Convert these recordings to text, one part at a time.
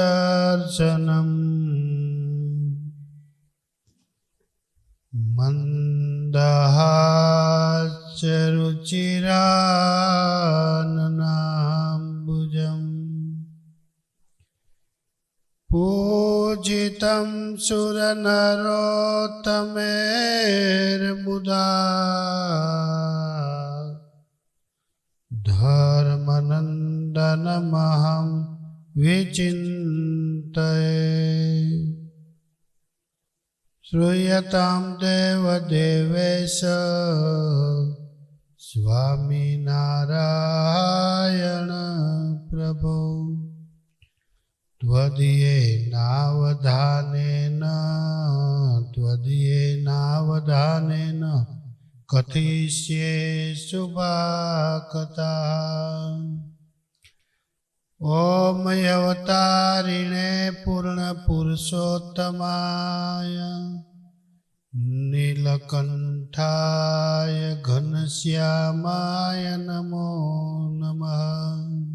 वर्णिवेशरमणीयदर्शनम् मन्दहास्यरुचिराननाम्बुजम् पूजितं सुरनरोत्तमेर्मुदा धर्मनन्दनमहं विचिन्तये श्रूयतां देवदेवेश स्वामिनारायण प्रभो કથિષ્યે શુભાકતા ઓમ અવતારિણે પૂર્ણ પુરુષોત્તમાય નીલકંઠાય ઘનશ્યામાય નમો નમઃ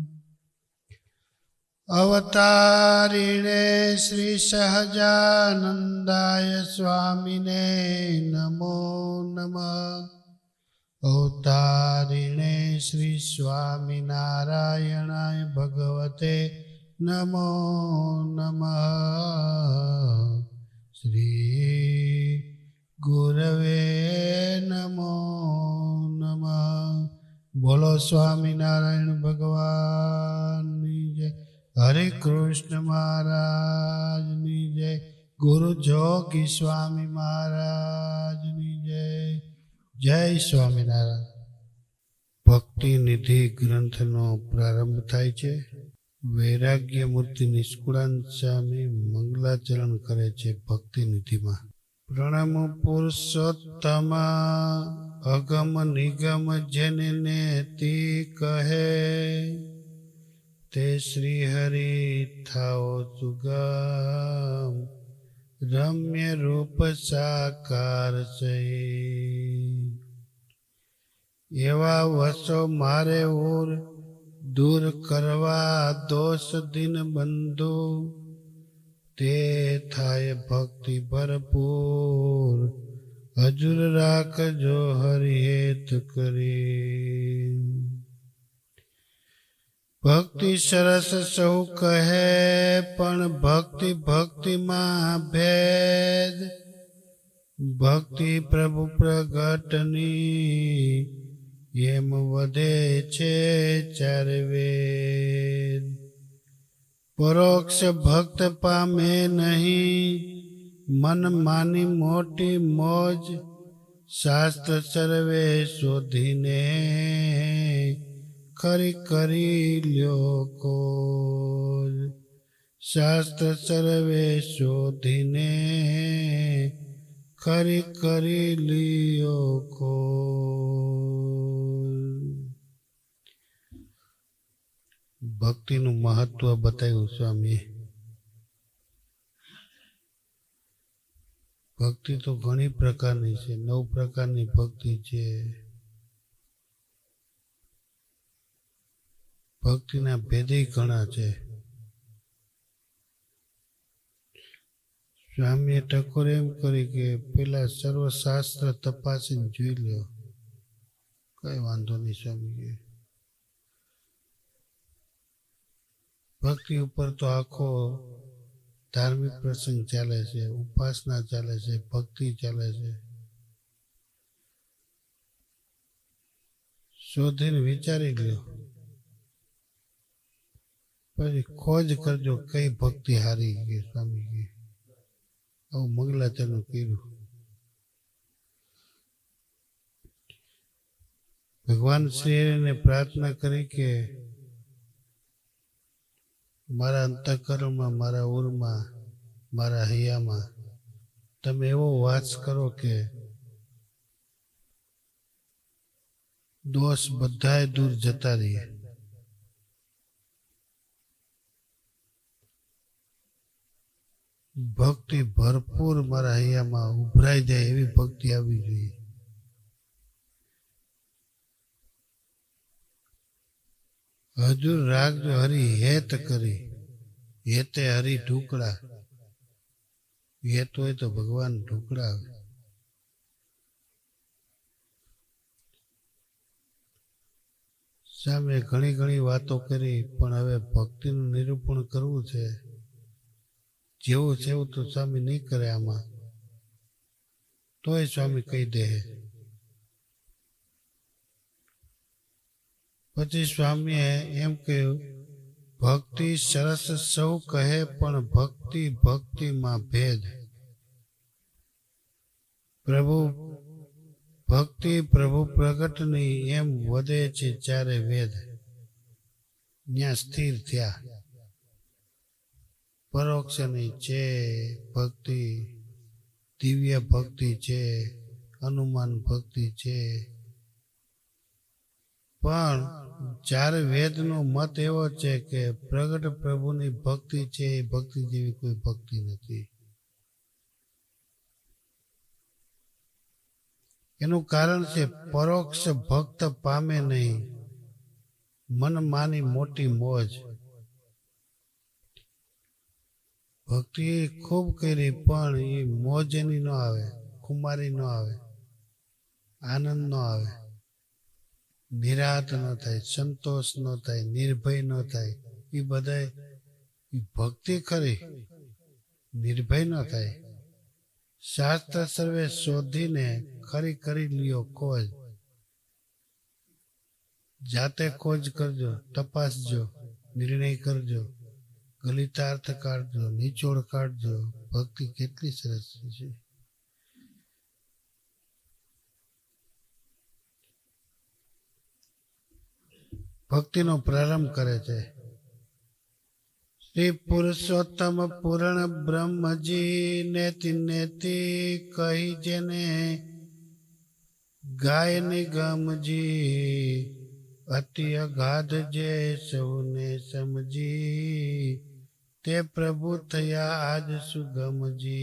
અવતારીણે શ્રી સહજાનંદાય સ્વામીને નમો નમ અવતારીણે શ્રી સ્વામિનારાયણાય ભગવતે નમો નમ શ્રી ગુરવે નમો નમ બોલો સ્વામિનારાયણ ભગવાનની જય હરે કૃષ્ણ મહારાજની જય. ગુરુ જોગી સ્વામી મહારાજની જય. જય સ્વામિનારાયણ. ભક્તિ નિધિ ગ્રંથનો પ્રારંભ થાય છે. વૈરાગ્ય મૂર્તિ નિષ્કુળાનંદ સ્વામી મંગલાચરણ કરે છે ભક્તિ નિધિમાં. પ્રણમ પુરુષોત્તમ અગમ નિગમ જેને તે કહે. તે શ્રી હરિ થાઓ સુગમ, રમ્ય રૂપ સાકાર છે એવા વસો મારે ઓર દૂર કરવા દોષ દિન બંધુ, તે થાય ભક્તિ ભરપૂર. હજુર રાખજો હરિહેત કરી. ભક્તિ સરસ સૌ કહે, પણ ભક્તિ ભક્તિમાં ભેદ. ભક્તિ પ્રભુ પ્રગટની, એમ વધે છે ચાર વેદ. પરોક્ષ ભક્ત પામે નહીં, મન માની મોટી મોજ, શાસ્ત્ર સર્વે શોધીને ખરી કરી લ્યો કો શાસ્ત્ર સર્વે શોધીને ખરી કરી લ્યો કો ભક્તિનું મહત્વ બતાવ્યું સ્વામીએ ભક્તિ તો ઘણી પ્રકારની છે, નવ પ્રકારની ભક્તિ છે. ભક્તિના ભેદે ઘણા છે. સ્વામીએ ટકોર એમ કરી કે પેલા સર્વશાસ્ત્ર તપાસીને જોઈ લ્યો કઈ વાંધો નહીં સ્વામી ભક્તિ ઉપર તો આખો ધાર્મિક પ્રસંગ ચાલે છે, ઉપાસના ચાલે છે, ભક્તિ ચાલે છે. શોધીને વિચારી લ્યો. પછી ખોજ કરજો કઈ ભક્તિ હારી કે સ્વામી કે આવું મંગલાચરનું કર્યું. ભગવાન શ્રીને પ્રાર્થના કરી કે મારા અંતઃકરણમાં, મારા ઉરમાં મારા હૈયામાં તમે એવો વાસ કરો કે દોષ બધાએ દૂર જતા રહીએ ભક્તિ ભરપૂર મારા હૈયામાં ઉભરાઈ જાય એવી ભક્તિ આવવી જોઈએ. હજુ રાખજો હરી હેત કરી, હેતે હરી ઢુકડા હેત હોય તો ભગવાન ઢુકડા આવે સામે ઘણી ઘણી વાતો કરી, પણ હવે ભક્તિનું નિરૂપણ કરવું છે. જેવું છે એવું તો સ્વામી નહીં કરે આમાં. તોય સ્વામી કહી દે પછી સ્વામીએ એમ કહ્યું, ભક્તિ સરસ સૌ કહે, પણ ભક્તિ ભક્તિમાં ભેદ. પ્રભુ, ભક્તિ પ્રભુ પ્રગટની એમ વધે છે ચારે વેદ. ત્યાં સ્થિર થયા. પરોક્ષની છે, ભક્તિ, દિવ્ય ભક્તિ છે, હનુમાન ભક્તિ છે. પણ જ્યારે વેદનો મત એવો છે કે પ્રગટ પ્રભુની ભક્તિ છે, એ ભક્તિ જેવી કોઈ ભક્તિ નથી. એનું કારણ છે પરોક્ષ ભક્ત પામે નહીં. મન માની મોટી મોજ. ભક્તિ ખૂબ કરી, પણ એ મોજની ન આવે, ખુમારી ન આવે, આનંદ ન આવે. નિરાત ન થાય, સંતોષ ન થાય, નિર્ભય ન થાય. એ બધા ભક્તિ ખરી, નિર્ભય ન થાય. શાસ્ત્ર સર્વે શોધીને ખરી કરી લ્યો ખોજ. જાતે ખોજ કરજો, તપાસજો, નિર્ણય કરજો. ગલિતાર્થ કાઢજો, નિચોડ કાઢજો, ભક્તિ કેટલી સરસ છે. ભક્તિનો પ્રારંભ કરે છે. શ્રી પુરુષોત્તમ પૂર્ણ બ્રહ્મજી નેતિ નેતિ કહી જેને, ગાય નિગમજી, અતિ અગાધ જે સૌને સમજી. તે પ્રભુ થયા આજ સુગમજી.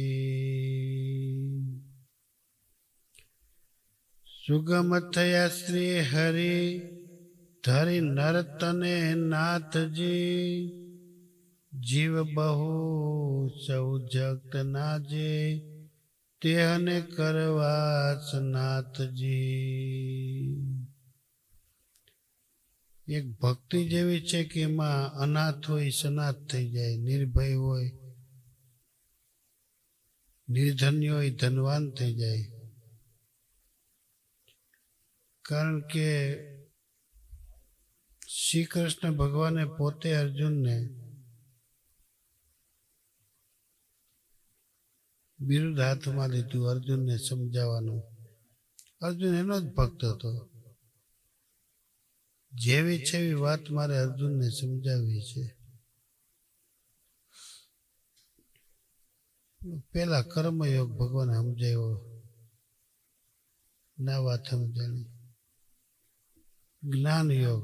સુગમ થયા શ્રી હરિ, ધરી નરતને નાથજી. જીવ બહુ સૌ જગત નાજે, તેહને કરવા સનાથજી એક ભક્તિ જેવી છે કે એમાં અનાથ હોય, સનાથ થઈ જાય, નિર્ભય હોય, નિર્ધન્ય હોય, ધનવાન થઈ જાય. કારણ કે શ્રી કૃષ્ણ ભગવાને પોતે અર્જુનને બિરુદ હાથમાં લીધું, અર્જુનને સમજાવવાનું. અર્જુન એનો જ ભક્ત હતો. જેવી છે એવી વાત મારે અર્જુનને સમજાવવી છે, પેલા કર્મયોગ ભગવાન સમજાવ્યો ના વાત સમજાણી. જ્ઞાન યોગ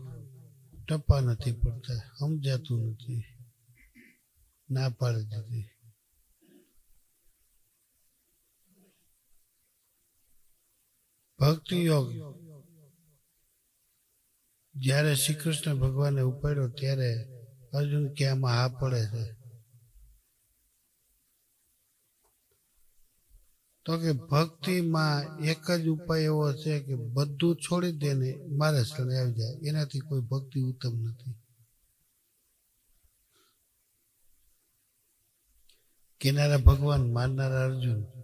ટપ્પા નથી પડતા, સમજાતું નથી, ના પાડી દીધી. ભક્તિ યોગ જ્યારે શ્રી કૃષ્ણ ભગવાને ઉપાડ્યો ત્યારે અર્જુન કે હા પડે છે? તો કે ભક્તિમાં એક જ ઉપાય એવો છે કે બધું છોડી દે ને મારે સ્થળે આવી જાય. એનાથી કોઈ ભક્તિ ઉત્તમ નથી. કિનારા ભગવાન માનનારા અર્જુન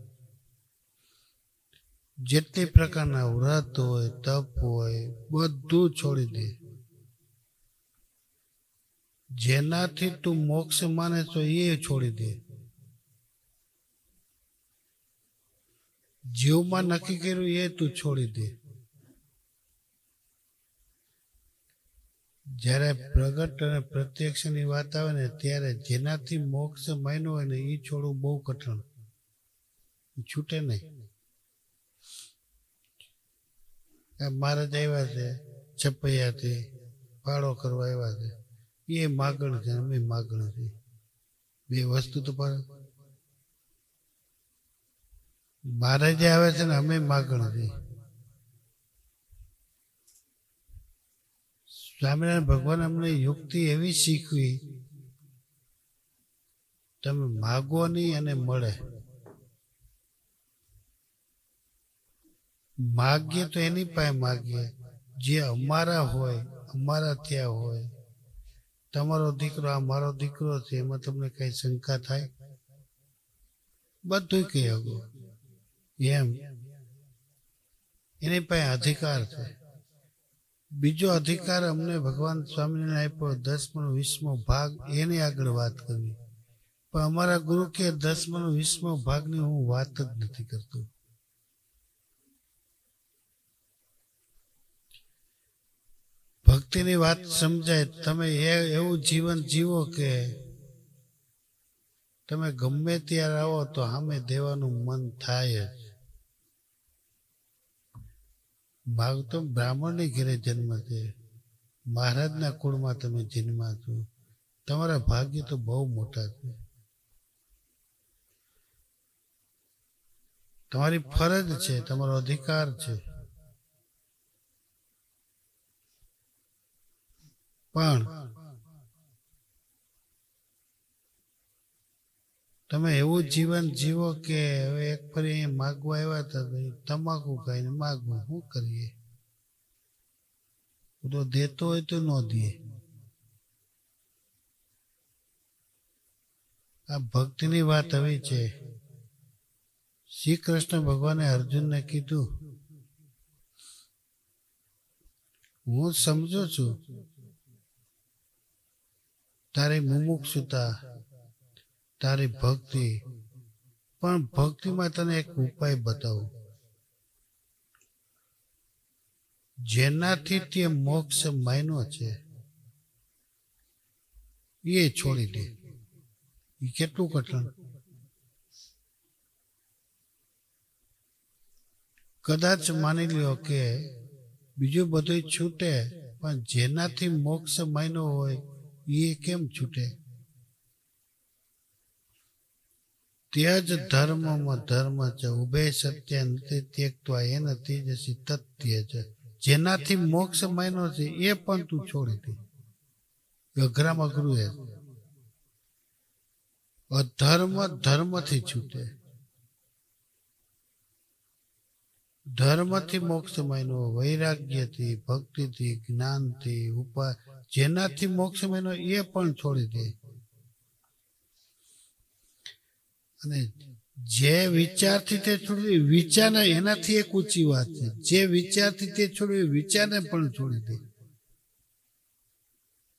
જેટલી પ્રકારના વ્રત હોય, તપ હોય, બધું છોડી દે. જેનાથી તું મોક્ષ માને છો એ છોડી દે. જીવમાં નક્કી કર્યું એ તું છોડી દે. જ્યારે પ્રગટ અને પ્રત્યક્ષની વાત આવે ને, ત્યારે જેનાથી મોક્ષ માન્યો હોય ને એ છોડવું બહુ કઠણ. છૂટે નહીં. મહારાજ આવ્યા છે, છપૈયાથી ફાળો કરવા આવ્યા છે. એ માગણ છે, અમે માગણ છે. બે વસ્તુ તો પણ મહારાજે આવે છે ને, અમે માગણ છે. સ્વામિનારાયણ ભગવાન અમને યુક્તિ એવી શીખવી, તમે માગો નહીં અને મળે. માગીએ તો એની પાસે માગીએ. જે અમારા હોય, અમારા ત્યાં હોય. તમારો દીકરો, આ મારો દીકરો છે, એમાં તમને કઈ શંકા થાય? બધું કહી શકો. એમ. એની પાસે અધિકાર છે. બીજો અધિકાર અમને ભગવાન સ્વામિનારાયણ આપ્યો, દસમો, વીસમો ભાગ, એની આગળ વાત કરવી. પણ અમારા ગુરુ કે દસમો, વીસમો ભાગની હું વાત જ નથી કરતો. ભક્તિની વાત સમજાય, તમે એવું જીવન જીવો કે તમે ગમે ત્યારે આવો તો સામે દેવાનું મન થાય જ. ભાગ તો બ્રાહ્મણની ઘેરે જન્મ છે. મહારાજના કુળમાં તમે જન્મા છો. તમારા ભાગ્ય તો બહુ મોટા છે. તમારી ફરજ છે, તમારો અધિકાર છે. પણ તમે એવું જીવન જીવો કે હવે એક ફરી અહીંયા માગવા આવ્યા હતા તમાકુ ખાઈને માગવું શું કરીએ? તો દેતો હોય તો ન દે. આ ભક્તિની વાત આવી છે. શ્રી કૃષ્ણ ભગવાને અર્જુનને કીધું, હું સમજુ છું તારી મુમુક્ષુતા, તારી ભક્તિ. પણ ભક્તિમાં તને એક ઉપાય બતાવું. જેનાથી તે મોક્ષ માયનો છે, એ છોડી દે. એ કેટલું કઠણ? કદાચ માની લ્યો કે બીજું બધું છૂટે, પણ જેનાથી મોક્ષ માયનો હોય એ કેમ છૂટે? ત્યાં જ ધર્મમાં ધર્મ છે. ઉભે સત્ય ત્યક્તવા એ નથી તથ્ય છે. જેનાથી મોક્ષ માયનો છે, એ પણ તું છોડી દે. અઘરામાં અઘરું એ અધર્મ ધર્મથી છૂટે. ધર્મથી મોક્ષ માયનો, વૈરાગ્યથી, ભક્તિથી, જ્ઞાનથી ઉપા જેનાથી મોક્ષ મેનો એ પણ છોડી દે. અને જે વિચારથી તે છોડી વિચારને એનાથી એક ઊંચી વાત છે. જે વિચારથી તે છોડવી વિચારને પણ છોડી દે.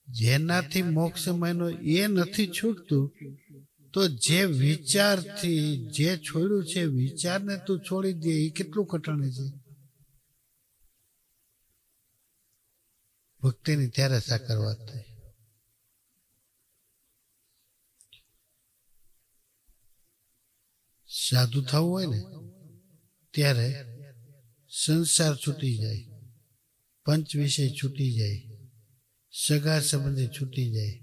જેનાથી મોક્ષ માયનો એ નથી છૂટતું, તો જે વિચારથી જે છોડ્યું છે, વિચારને તું છોડી દે, એ કેટલું કઠણ છે? ભક્તિની ત્યારે સાકર વાત થઈ સાધુ થવું હોય ને, ત્યારે સંસાર છૂટી જાય, પંચ વિષય છૂટી જાય, સગા સંબંધી છૂટી જાય.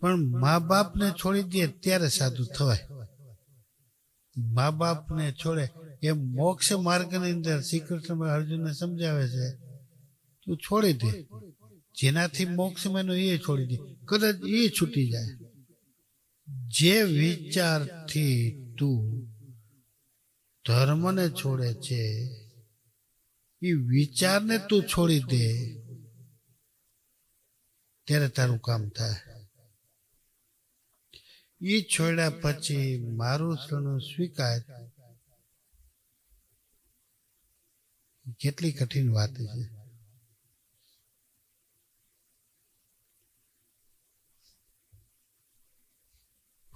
પણ મા બાપને છોડી દે ત્યારે સાધુ થવાય. મા બાપને છોડે એ મોક્ષ માર્ગની અંદર શ્રી કૃષ્ણ અર્જુનને સમજાવે છે તું છોડી દે. જેનાથી મોક્ષ મેનો એ છોડી દે. કદાચ એ છૂટી જાય. જે વિચારથી તું ધર્મને છોડે છે એ વિચારને તું છોડી દે, ત્યારે તારું કામ થાય. એ છોડ્યા પછી મારું શરણું સ્વીકાર. કેટલી કઠિન વાત છે.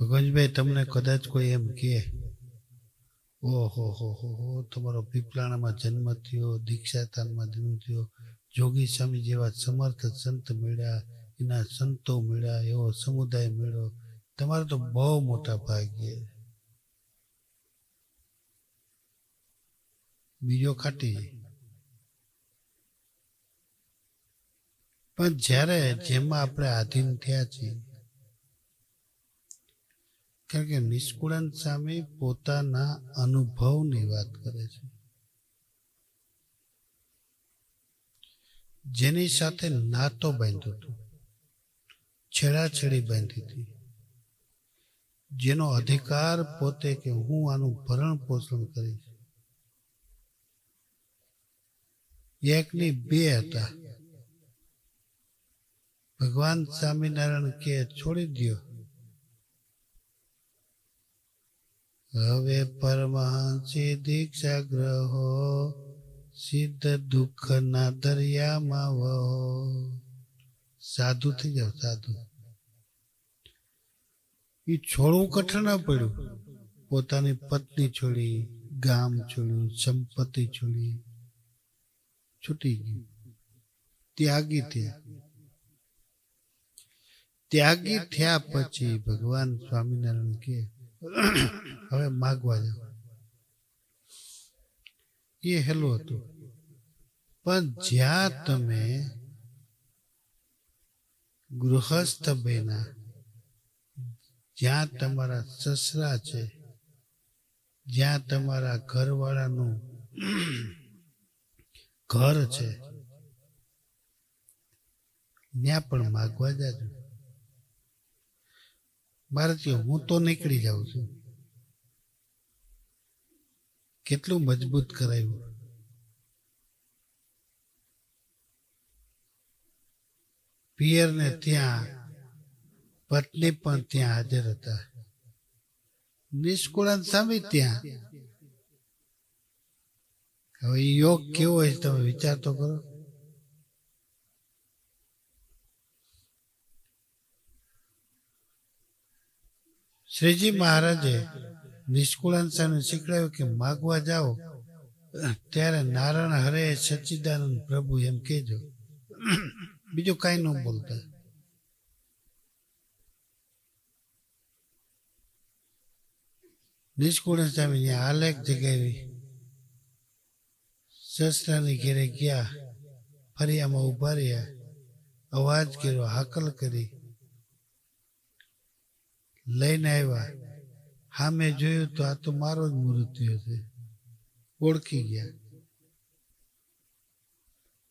ભગવાનભાઈ તમને કદાચ કોઈ એમ કહે, ઓહો, હો હો હો, તમારો પીપલાણામાં જન્મ થયો, દીક્ષાતાનમાં જન્મ થયો, જોગી સ્વામી જેવા સમર્થ સંત મળ્યા, એના સંતો મળ્યા, એવો સમુદાય મળ્યો. તમારે તો બહુ મોટા ભાગ્ય બીજો ખાટી. પણ જ્યારે જેમાં આપણે આધીન થયા છીએ કારણ કે નિષ્કુળાન સામે પોતાના અનુભવની વાત કરે છે. જેની સાથે નાતો બાંધ્યો હતો. છેડાછેડી બાંધી હતી. જેનો અધિકાર પોતે કે હું આનું ભરણ પોષણ કરીશ. એકની બે હતા. ભગવાન સ્વામિનારાયણ કે છોડી દ્યો. હવે પરમહંસી દીક્ષા ગ્રહો, સિદ્ધ દુઃખના દરિયામાં વહો. સાધુ થઈ જાવ સાધુ. એ છોડવું કઠણ ના પડ્યું. પોતાની પત્ની છોડી, ગામ છોડ્યું, સંપત્તિ છોડી. છૂટી ગયું. ત્યાગી થયા. ત્યાગી થયા પછી ભગવાન સ્વામિનારાયણ કે હવે માગવા જાઓ. એ હેલું હતું. પણ જ્યાં તમે ગૃહસ્થ બેના જ્યાં તમારા સસરા છે, જ્યાં તમારા ઘરવાળાનું ઘર છે, ત્યાં પણ માગવા જાજો. ભારતીય હું તો નીકળી જાઉં છું. કેટલું મજબૂત કરાયું. પિયર ને ત્યાં, પત્ની પણ ત્યાં હાજર હતા. નિષ્કુળાન સામે ત્યાં. હવે યોગ કેવો હોય તમે વિચાર તો કરો. શ્રીજી મહારાજે નિષ્કુળાંશાને સામે શીખડાવ્યું કે માગવા જાઓ, ત્યારે નારાયણ હરે સચ્ચિદાનંદ પ્રભુ એમ કહેજો. બીજું કાંઈ ન બોલતા. નિષ્કુળ સ્વામી આલેખ જગાવી, શસ્ત્રની ઘેરે ગયા, ફરિયામાં ઊભા રહ્યા, અવાજ કર્યો, હાકલ કરી. લઈને આવ્યા. સામે જોયું તો આ તો મારો જ મૃત્યુ છે. ઓળખી ગયા.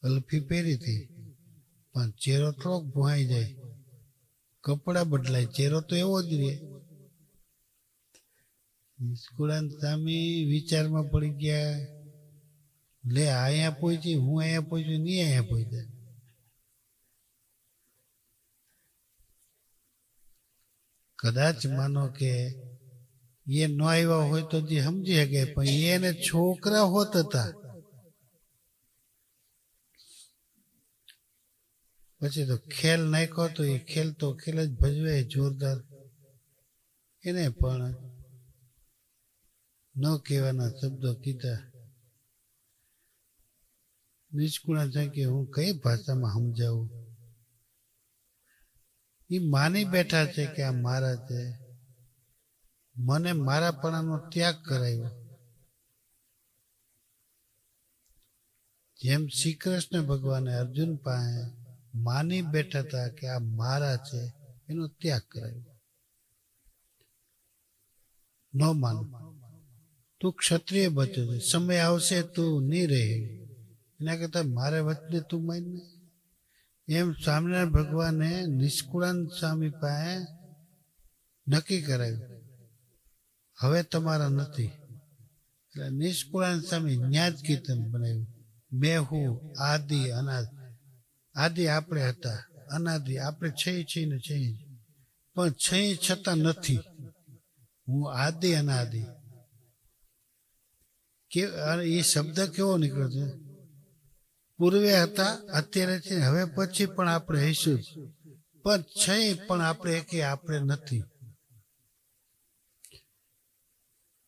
અલફી પહેરી હતી, પણ ચહેરો થોડોક ભુવાઈ જાય. કપડા બદલાય, ચહેરો તો એવો જ રહે. નિષ્કુળાન સ્વામી વિચારમાં પડી ગયા. લે અહીંયા પહોંચી, હું અહીંયા પહોંચ્યું નહીં અહીંયા પહોંચ્યા. કદાચ માનો કે એ ન આવ્યા હોય તો જે સમજી શકે, પણ એને છોકરા હોત હતા. પછી તો ખેલ નાખ્યો તો એ ખેલ તો ખેલ જ ભજવે, જોરદાર. એને પણ ન કહેવાના શબ્દો કીધા. નિષ્કુણા છે કે હું કઈ ભાષામાં સમજાવું? એ માની બેઠા છે કે આ મારા છે. મને મારાપણાનો ત્યાગ કરાવ્યો જેમ શ્રી કૃષ્ણ ભગવાને અર્જુન પાસે માની બેઠા હતા કે આ મારા છે, એનો ત્યાગ કરાવ્યો ન માનું. તું ક્ષત્રિય બચ્યો છે. સમય આવશે તું નહીં રહે. એના કરતા મારે વચ્ચે તું માન ને એમ સ્વામિનારાયણ ભગવાને નિષ્કુળાન સ્વામી પાસે નક્કી કરાયું હવે તમારા નથી. એટલે નિષ્કુળાન સ્વામી ન્યાજ કીર્તન બનાવ્યું. મેં હું આદિ અનાદ, આદિ આપણે હતા, અનાદિ આપણે છે છઈને ને છે પણ છે છતાં નથી. હું આદિ અનાદિ. કે એ શબ્દ કેવો નીકળ્યો છે? પૂર્વે હતા, અત્યારે છે. હવે પછી પણ આપણે હઈશું. પણ છે પણ આપણે કે આપણે નથી.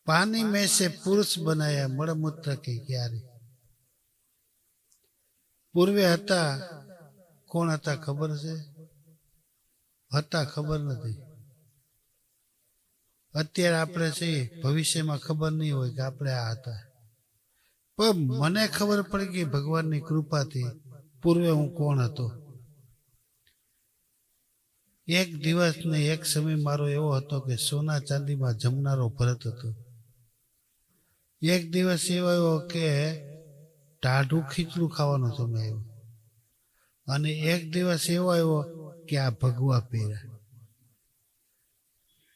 પાણી મેં સે પુરુષ બનાયા, મળમૂત્ર કે ક્યારે? પૂર્વે હતા, કોણ હતા ખબર છે? હતા ખબર નથી. અત્યારે આપણે છીએ ભવિષ્યમાં ખબર નહીં હોય કે આપણે આ હતા. પણ મને ખબર પડી કે ભગવાનની કૃપાથી પૂર્વે હું કોણ હતો. એક દિવસ ને એક સમય મારો એવો હતો કે સોના ચાંદીમાં જમનારો ભરત હતો. એક દિવસ એવો આવ્યો કે ટાઢું ખીચડું ખાવાનો સમય આવ્યો. અને એક દિવસ એવો આવ્યો કે આ ભગવા પહેર્યા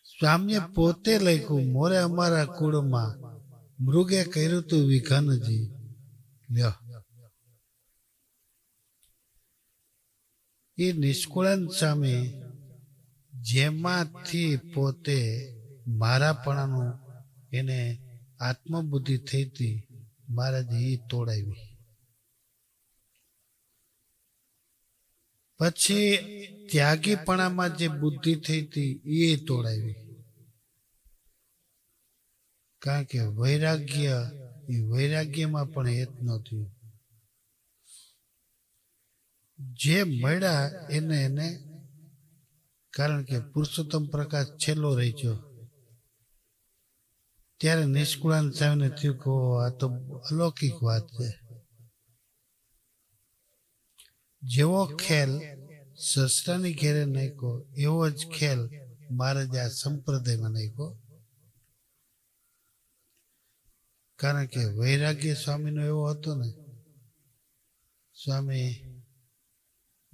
સ્વામીએ પોતે લખ્યું, મોરે અમારા કુળમાં મૃગે કર્યું તું વિઘનજી. લ્યો. એ નિષ્કુળન સામે જેમાંથી પોતે મારાપણાનું એને આત્મબુદ્ધિ થઈ હતી મહારાજ એ તોડાવી. પછી ત્યાગીપણામાં જે બુદ્ધિ થઈ હતી એ તોડાવી. કારણ કે વૈરાગ્ય એ વૈરાગ્યમાં પણ હેત નહોતું જે મળ્યા એને એને કારણ કે પુરુષોત્તમ પ્રકાશ છેલ્લો રહી ગયો. ત્યારે નિષ્કુળાન સાહેબને થયું કે ઓહો, આ તો અલૌકિક વાત છે. જેવો ખેલ શસ્ત્રની ઘેરે નાખ્યો એવો જ ખેલ મહારાજે આ સંપ્રદાયમાં નાખ્યો. કારણ કે વૈરાગ્ય સ્વામીનો એવો હતો ને, સ્વામી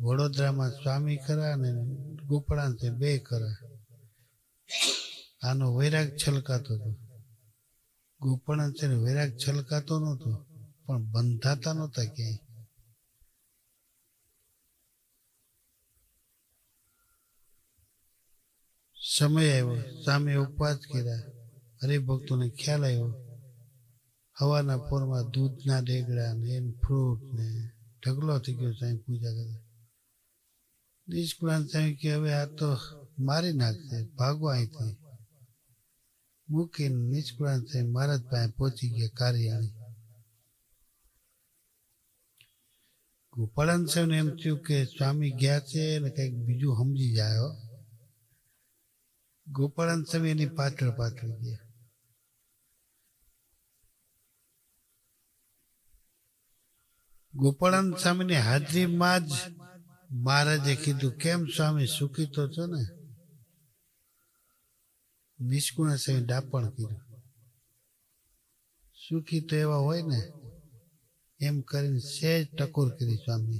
વડોદરામાં સ્વામી ખરા અને ગોપળાંતે બે ખરા. આનો વૈરાગ છલકાતો હતો. ને વૈરાગ છલકાતો નહોતો, પણ બંધાતા નહોતા ક્યાંય. સમય આવ્યો, સામે ઉપવાસ કર્યા, હરિભક્તોને ખ્યાલ આવ્યો હવાના પોરમાં દૂધના ડેગડા ને એન ફ્રૂટ ને ઢગલો થઈ ગયો સાંઈ પૂજા કરે. નિષ્કુળાન સાહેબ કે હવે આ તો મારી નાખશે, ભાગો અહીંથી. મૂકીને નિષ્કુળાન સાહેબ જ પાસે પહોંચી ગયા કાર્યાણી. ગોપાળાન સાહેબને એમ થયું કે સ્વામી ગયા છે ને કંઈક બીજું સમજી જાય. ગોપાળાન સાહેબ એની પાછળ પાછળ ગયા. ગોપાળાન સ્વામીની હાજરીમાં જ મહારાજે કીધું, કેમ સ્વામી સુખી તો છો ને? નિષ્કુણ સ્વામી ડાપણ કીધું સુખી તો એવા હોય ને, એમ કરીને સહેજ ટકોર કરી સ્વામી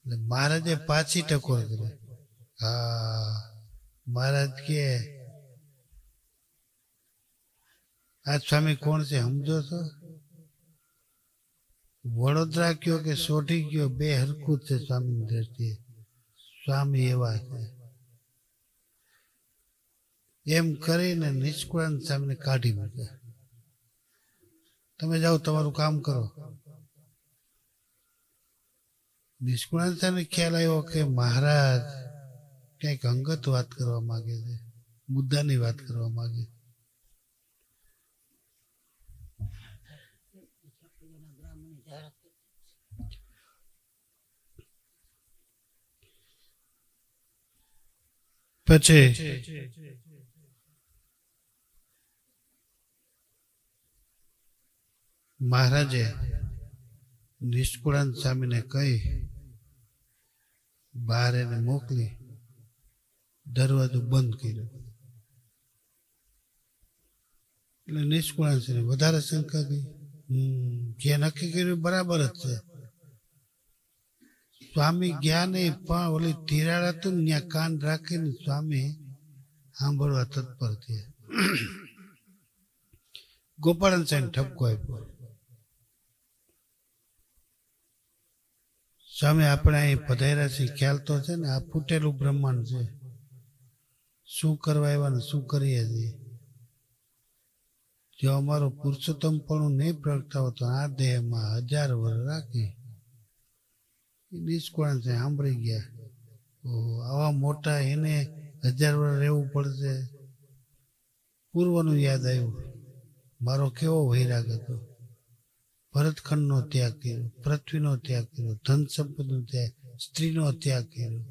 એટલે મહારાજે પાછી ટકોર કરી. હા, મહારાજ કે, આ સ્વામી કોણ છે, સમજો છો? વડોદરા કયો કે સોઢી ગયો બે હરખું છે સ્વામીની દ્રષ્ટિએ સ્વામી એવા છે. એમ કરીને નિષ્કુળાન સ્વામીને કાઢી મૂક્યા તમે જાઓ, તમારું કામ કરો. નિષ્કુળાન સ્વામીને ખ્યાલ આવ્યો કે મહારાજ કંઈક અંગત વાત કરવા માંગે છે, મુદ્દાની વાત કરવા માંગે છે. પછી મહારાજે નિષ્કુળાન સ્વામીને કહી, બહાર એને મોકલી, દરવાજો બંધ કર્યો. એટલે નિષ્કુળાન સ્વામી વધારે શંકા ગઈ. જે નક્કી કર્યું બરાબર જ છે. સ્વામી ગયા નહીં પણ ઓલી તિરાડ હતું ને ત્યાં કાન રાખીને સ્વામી સાંભળવા તત્પર થયા. ગોપાળન સાહેબ ઠપકો આપ્યો. સ્વામી, આપણે અહીં પધાર્યા છીએ, ખ્યાલ તો છે ને, આ ફૂટેલું બ્રહ્માંડ છે. શું કરવા આવ્યા ને શું કરીએ છીએ? જો અમારો પુરુષોત્તમ પણ નહીં પ્રગટાવો તો આ દેહમાં હજાર વર્ષ રાખી. નિષ્કોણ છે, સાંભળી ગયા. ઓહો, આવા મોટા એને હજાર વર્ષ રહેવું પડશે. પૂર્વનું યાદ આવ્યું. મારો કેવો વૈરાગ હતો. ભરતખંડનો ત્યાગ કર્યો, પૃથ્વીનો ત્યાગ કર્યો, ધન સંપત્તિનો ત્યાગ, સ્ત્રીનો ત્યાગ કર્યો.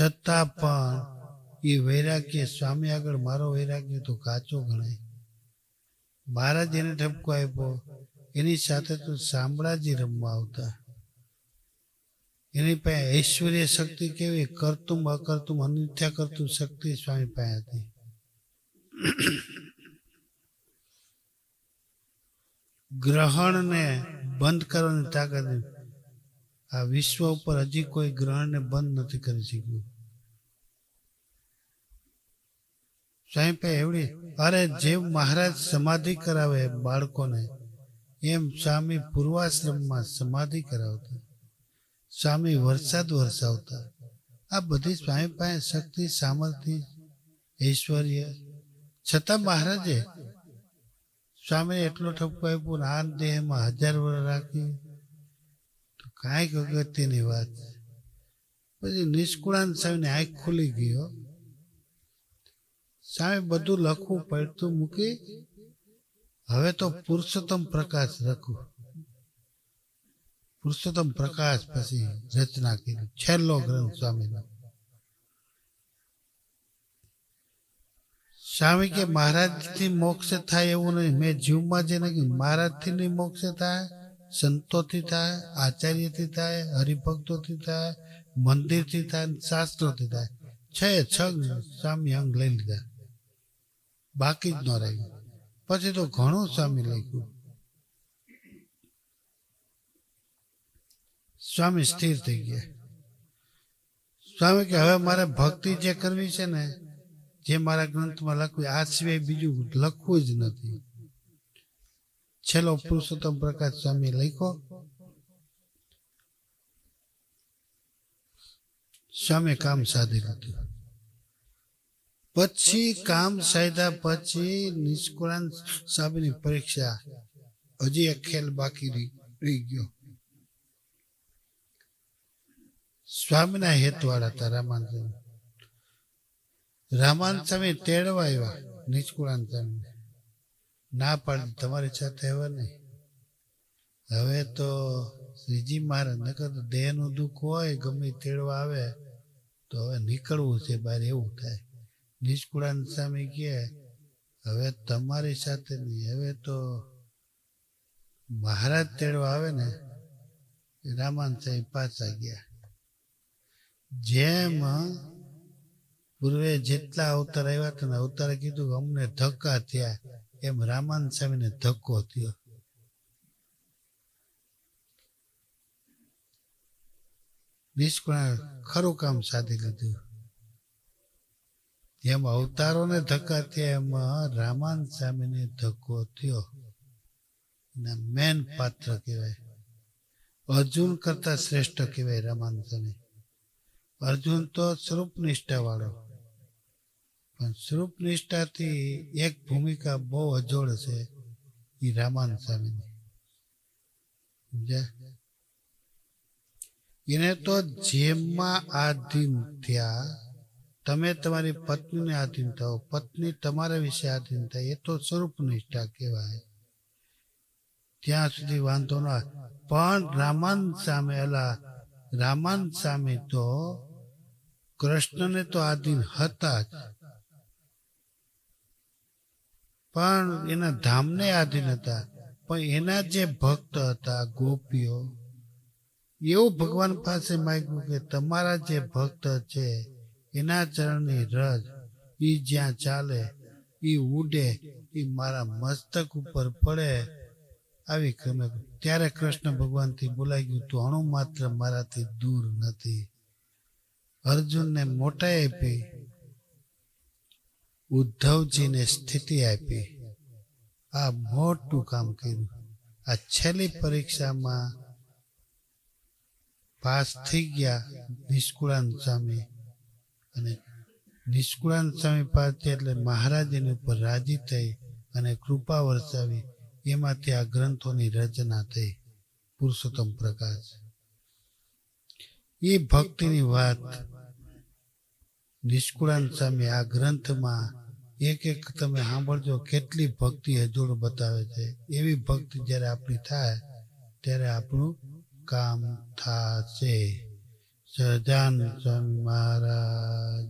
છતાં પણ એ વૈરાગ્ય, સ્વામી આગળ મારો વૈરાગ્ય તો કાચો ગણાય. મહારાજ એને ઠપકો આપ્યો. એની સાથે તો શામળાજી રમવા આવતા. એની પાસે ઐશ્વર્ય શક્તિ કેવી? કરતું અકર્તું અનિથ્યા કરતું શક્તિ સ્વામી પાસે હતી. ગ્રહણને બંધ કરવાની તાકાત. આ વિશ્વ ઉપર હજી કોઈ ગ્રહણને બંધ નથી કરી શક્યું. પાસે એવડી અરે જેમ મહારાજ સમાધિ કરાવે બાળકોને, એમ સ્વામી પૂર્વાશ્રમમાં સમાધિ કરાવતા, સ્વામી વરસાદ વરસાવતા. આ બધી સ્વામી પાસે શક્તિ, સામર્થ્ય, ઐશ્વર્ય. છતાં મહારાજે સ્વામી એટલો ઠપકો આપ્યો આ દેહમાં હજાર વર્ષ રાખી. કાંઈક અગત્યની વાત પછી નિષ્કુળાન સ્વામીની આંખ ખુલી ગયો સામે બધું લખવું પડતું મૂકી. હવે તો પુરુષોત્તમ પ્રકાશ લખું. પુરુષોત્તમ પ્રકાશ પછી રચના કરી. છેલ્લો ગ્રંથ સ્વામીનો. સ્વામી કે, મહારાજથી મોક્ષ થાય એવું નહીં. મેં જીવમાં જે નહીં મહારાજથી નહીં મોક્ષ થાય, સંતોથી થાય, આચાર્યથી થાય, હરિભક્તોથી થાય, મંદિરથી થાય અને શાસ્ત્રોથી થાય. છે છ સ્વામી અંગ લઈ લીધા. બાકી જ ન રહ્યું. પછી તો ઘણું સ્વામી લખ્યું. સ્વામી સ્થિર થઈ ગયા. સ્વામી કે, હવે મારે ભક્તિ જે કરવી છે ને, જે મારા ગ્રંથમાં લખવું આ સિવાય બીજું લખવું જ નથી. છેલ્લો પુરુષોત્તમ પ્રકાશ સ્વામી લખ્યો. સ્વામી કામ સાધી લીધું. પછી કામ સાયદા પછી નિષ્કુળાન સ્વામીની પરીક્ષા. હજી એક ખેલ બાકી રહી ગયો. સ્વામીના હેતવાળા હતા રામાન સ્વામી. રામાન સ્વામી તેડવા આવ્યા, નિષ્કુળાન સ્વામી ના પાડી, તમારી સાથે હવે નહીં. હવે તો શ્રીજી મહારાજ, નકર દેહનું દુઃખ હોય, ગમે તેડવા આવે, તો હવે નીકળવું છે બહાર, એવું થાય. નિષ્કુળાન સ્વામી કહે, હવે તમારી સાથે નહીં, હવે તો મહારાજ તેડવા આવે ને, રામાન સાહેબ પાછા ગયા. જેમ પૂર્વે જેટલા અવતાર આવ્યા હતા અવતારે કીધું અમને ધક્કા થયા. એમ રામાન સ્વામીને ધક્કો થયો. નિષ્કુળા ખરું કામ સાધી લીધું. જેમ અવતારોને ધક્કા થયા, એમાં રામાન સ્વામીને ધક્કો થયો. અને મેન પાત્ર કહેવાય. અર્જુન કરતા શ્રેષ્ઠ કહેવાય રામાન સ્વામી અર્જુન તો સ્વરૂપ નિષ્ઠાવાળો પણ સ્વરૂપ નિષ્ઠાથી એક ભૂમિકા બહુ અજોડ છે એ રામાન સ્વામીની એને તો જેમમાં આધીન થયા તમે તમારી પત્નીને આધીન થાઓ. પત્ની તમારા વિશે આધીન થાય. એ તો સ્વરૂપ નિષ્ઠા કહેવાય. ત્યાં સુધી વાંધો ના પણ રામાન સામે અલા, રામાન સામે તો કૃષ્ણને તો આધીન હતા જ. પણ એના ધામને આધીન હતા. પણ એના જે ભક્ત હતા, ગોપીઓ, એવું ભગવાન પાસે માગ્યું કે તમારા જે ભક્ત છે એના ચરણની રજ એ જ્યાં ચાલે એ ઉડે એ મારા મસ્તક ઉપર પડે. આવી ક્રમે ત્યારે કૃષ્ણ ભગવાનથી બોલાઈ ગયું, તું અણુ માત્ર મારાથી દૂર નથી. અર્જુનને મોટાઈ આપી, ઉદ્ધવજીને સ્થિતિ આપી. આ મોટું કામ કર્યું. આ છેલ્લી પરીક્ષામાં પાસ થઈ ગયા નિષ્કુળાન સ્વામી. અને નિષ્કુળાન સ્વામી પાસે એટલે મહારાજ ઉપર રાજી થઈ અને કૃપા વરસાવી, એમાંથી આ ગ્રંથોની રચના થઈ. પુરુષોત્તમ પ્રકાશ. એ ભક્તિની વાત નિષ્કુળાન સ્વામી આ ગ્રંથમાં એક એક તમે સાંભળજો કેટલી ભક્તિ હજોડ બતાવે છે. એવી ભક્તિ જ્યારે આપણી થાય, ત્યારે આપણું કામ થશે. સહજાન સ્વામી મહારાજ